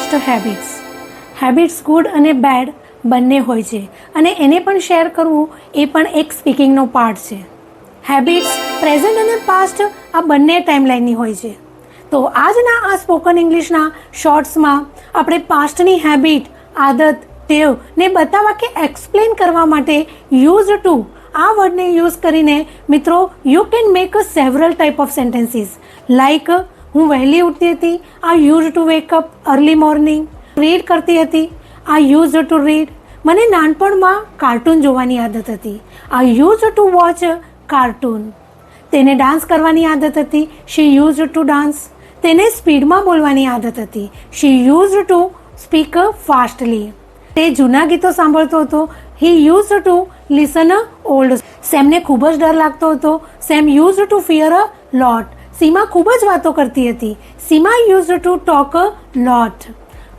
Past habits habits good અને bad બંને હોય છે. અને એને પણ શેર કરવું એ પણ એક સ્પીકિંગનો પાર્ટ છે. હેબિટ્સ પ્રેઝન્ટ અને પાસ્ટ આ બંને ટાઈમલાઈનની હોય છે. તો આજના આ સ્પોકન ઇંગ્લિશના શોર્ટ્સમાં આપણે પાસ્ટની હેબિટ આદત, ટેવ ને બતાવવા કે એક્સપ્લેન કરવા માટે યુઝ ટુ આ વર્ડને યુઝ કરીને મિત્રો you can make several type of sentences like હું વહેલી ઉઠતી હતી. આ use to wake up early morning read કરતી હતી. આ યુઝ ટુ રીડ મને નાનપણમાં કાર્ટૂન જોવાની આદત હતી. આ યુઝ ટુ વોચ કાર્ટૂન તેને ડાન્સ કરવાની આદત હતી. શી યુઝ ટુ ડાન્સ તેને સ્પીડમાં બોલવાની આદત હતી. She use to speak fastly તે જૂના ગીતો સાંભળતો હતો. He use to listen old સેમને ખૂબ જ ડર લાગતો હતો. Sam use to fear a lot Seema ખૂબ જ વાતો કરતી હતી. Seema use to talk a lot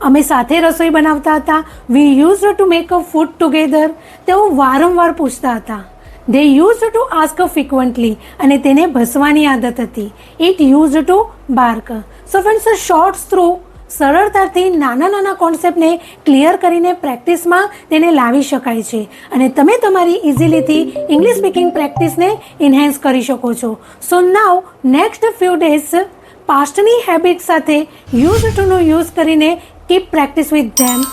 અમે સાથે રસોઈ બનાવતા હતા. We use to make a food together તેઓ વારંવાર પૂછતા હતા. They use to ask frequently અને તેને ભસવાની આદત હતી. It use to bark so friends shorts through સરળતાથી નાના નાના કોન્સેપ્ટને ક્લિયર કરીને પ્રેક્ટિસમાં તેને લાવી શકાય છે. અને તમે તમારી ઇઝીલીથી ઇંગ્લિશ સ્પીકિંગ પ્રેક્ટિસને ઇન્હેન્સ કરી શકો છો. So now next few days પાસ્ટની habit સાથે યુઝ ટુનો યુઝ કરીને keep practice with them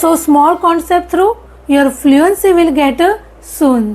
so small concept through your fluency will get soon